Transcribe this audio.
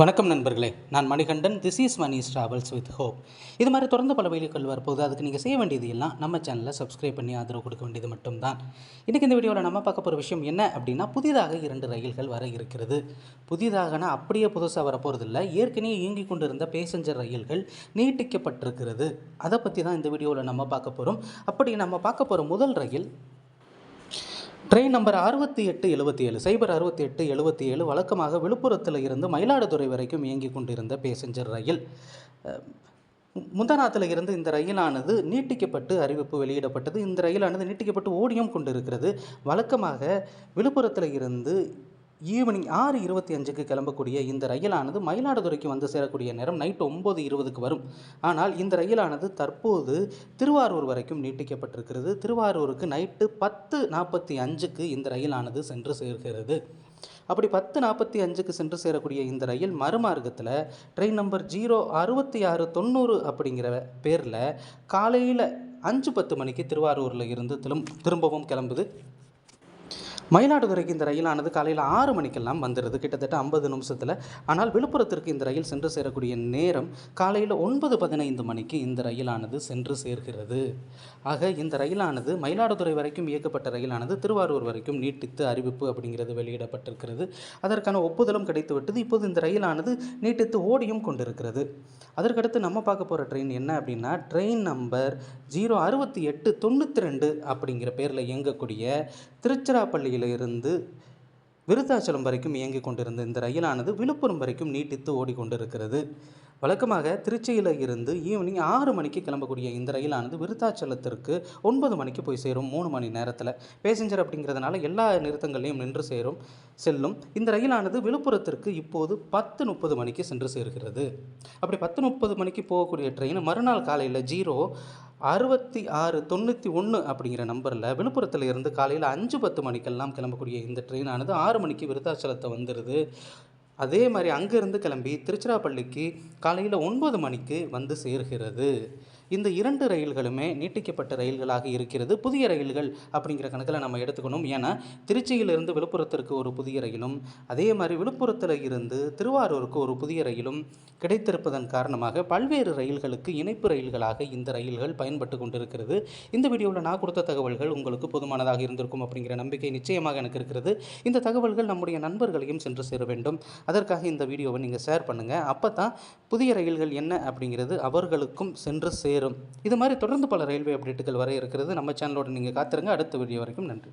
வணக்கம் நண்பர்களே. நான் Manikandan. This is Mani's travels with hope இது மாதிரி தொடர்ந்து பல வீடியோக்கள் வரப்போது அதுக்கு நீங்கள் செய்ய வேண்டியது எல்லாம் நம்ம சேனலில் சப்ஸ்கிரைப் பண்ணி ஆதரவு கொடுக்க வேண்டியது மட்டும்தான். இன்றைக்கி இந்த வீடியோவில் நம்ம பார்க்க போகிற விஷயம் என்ன அப்படின்னா புதிதாக இரண்டு ரயில்கள் வர இருக்கிறது. புதிதாகனா அப்படியே புதுசாக வரப்போகிறதில்ல ஏற்கனவே இயங்கி கொண்டிருந்த பேசஞ்சர் ரயில்கள் நீட்டிக்கப்பட்டிருக்கிறது. அதை பற்றி தான் இந்த வீடியோவில் நம்ம பார்க்க போகிறோம் அப்படி நம்ம பார்க்க போகிற முதல் ரயில் ட்ரெயின் நம்பர் அறுபத்தி எட்டு எழுபத்தி ஏழு சைபர் அறுபத்தி எட்டு எழுபத்தி ஏழு வழக்கமாக விழுப்புரத்தில் இருந்து மயிலாடுதுறை வரைக்கும் இயங்கி கொண்டிருந்த பேசஞ்சர் ரயில். முந்தநாத்தில் இருந்து இந்த ரயிலானது நீட்டிக்கப்பட்டு அறிவிப்பு வெளியிடப்பட்டது. இந்த ரயிலானது நீட்டிக்கப்பட்டு ஓடியும் கொண்டிருக்கிறது. வழக்கமாக விழுப்புரத்தில் இருந்து ஈவினிங் ஆறு இருபத்தி அஞ்சுக்கு கிளம்பக்கூடிய இந்த ரயிலானது மயிலாடுதுறைக்கு வந்து சேரக்கூடிய நேரம் நைட் ஒம்பது இருபதுக்கு வரும். ஆனால் இந்த ரயிலானது தற்போது திருவாரூர் வரைக்கும் நீட்டிக்கப்பட்டிருக்கிறது. திருவாரூருக்கு நைட்டு பத்து நாற்பத்தி அஞ்சுக்கு இந்த ரயிலானது சென்று சேர்கிறது. அப்படி பத்து நாற்பத்தி அஞ்சுக்கு சென்று சேரக்கூடிய இந்த ரயில் மறுமார்க்கத்தில் ட்ரெயின் நம்பர் ஜீரோ அறுபத்தி ஆறு தொண்ணூறு அப்படிங்கிற பேரில் காலையில் அஞ்சு பத்து மணிக்கு திருவாரூரில் இருந்து திரும்பவும் கிளம்புது. மயிலாடுதுறைக்கு இந்த ரயிலானது காலையில் ஆறு மணிக்கெல்லாம் வந்துடுது கிட்டத்தட்ட ஐம்பது நிமிஷத்தில். ஆனால் விழுப்புரத்திற்கு இந்த ரயில் சென்று சேரக்கூடிய நேரம் காலையில் ஒன்பது பதினைந்து மணிக்கு இந்த ரயிலானது சென்று சேர்கிறது. ஆக இந்த ரயிலானது மயிலாடுதுறை வரைக்கும் இயக்கப்பட்ட ரயிலானது திருவாரூர் வரைக்கும் நீட்டித்து அறிவிப்பு அப்படிங்கிறது வெளியிடப்பட்டிருக்கிறது. அதற்கான ஒப்புதலும் கிடைத்துவிட்டது. இப்போது இந்த ரயிலானது நீட்டித்து ஓடியும் கொண்டிருக்கிறது. அதற்கடுத்து நம்ம பார்க்க போகிற ட்ரெயின் என்ன அப்படின்னா ட்ரெயின் நம்பர் ஜீரோ அறுபத்தி எட்டு தொண்ணூற்றி ரெண்டு அப்படிங்கிற பேரில் இயங்கக்கூடிய திருச்சிராப்பள்ளி இருந்து விருத்தாச்சலம் வரைக்கும் இயங்கிக் கொண்டிருந்த இந்த ரயிலானது விழுப்புரம் வரைக்கும் நீட்டித்து ஓடிக்கொண்டிருக்கிறது. வழக்கமாக திருச்சியில் இருந்து ஈவினிங் ஆறு மணிக்கு கிளம்பக்கூடிய இந்த ரயிலானது விருத்தாச்சலத்திற்கு ஒன்பது மணிக்கு போய் சேரும் மூணு மணி நேரத்தில். பேசஞ்சர் அப்படிங்கிறதுனால எல்லா நிறுத்தங்களையும் நின்று சேரும் செல்லும். இந்த ரயிலானது விழுப்புரத்திற்கு இப்போது பத்து முப்பது மணிக்கு சென்று சேர்கிறது. அப்படி பத்து முப்பது மணிக்கு போகக்கூடிய ட்ரெயின் மறுநாள் காலையில் ஜீரோ அறுபத்தி ஆறு தொண்ணூற்றி ஒன்று அப்படிங்கிற நம்பரில் விழுப்புரத்தில் இருந்து காலையில் அஞ்சு பத்து மணிக்கெல்லாம் கிளம்பக்கூடிய இந்த ட்ரெயினானது ஆறு மணிக்கு விருத்தாச்சலத்தை வந்துடுது அதே மாதிரி அங்கேருந்து கிளம்பி திருச்சிராப்பள்ளிக்கு காலையில் ஒன்பது மணிக்கு வந்து சேர்கிறது. இந்த இரண்டு ரயில்களுமே நீட்டிக்கப்பட்ட ரயில்களாக இருக்கிறது. புதிய ரயில்கள் அப்படிங்கிற கணக்கில் நம்ம எடுத்துக்கணும். ஏன்னா திருச்சியிலிருந்து விழுப்புரத்திற்கு ஒரு புதிய ரயிலும் அதே மாதிரி விழுப்புரத்தில் இருந்து திருவாரூருக்கு ஒரு புதிய ரயிலும் கிடைத்திருப்பதன் காரணமாக பல்வேறு ரயில்களுக்கு இணைப்பு ரயில்களாக இந்த ரயில்கள் பயன்பட்டு கொண்டிருக்கிறது. இந்த வீடியோவில் நான் கொடுத்த தகவல்கள் உங்களுக்கு போதுமானதாக இருந்திருக்கும் அப்படிங்கிற நம்பிக்கை நிச்சயமாக எனக்கு இருக்கிறது. இந்த தகவல்கள் நம்முடைய நண்பர்களையும் சென்று சேர வேண்டும். அதற்காக இந்த வீடியோவை நீங்கள் ஷேர் பண்ணுங்கள் அப்போ தான் புதிய ரயில்கள் என்ன அப்படிங்கிறது அவர்களுக்கும் சென்று சேரும். இது மாதிரி தொடர்ந்து பல ரயில்வே அப்டேட்டுகள் வர இருக்கிறது. நம்ம சேனலோட நீங்கள் காத்திருங்க. அடுத்த வீடியோ வரைக்கும் நன்றி.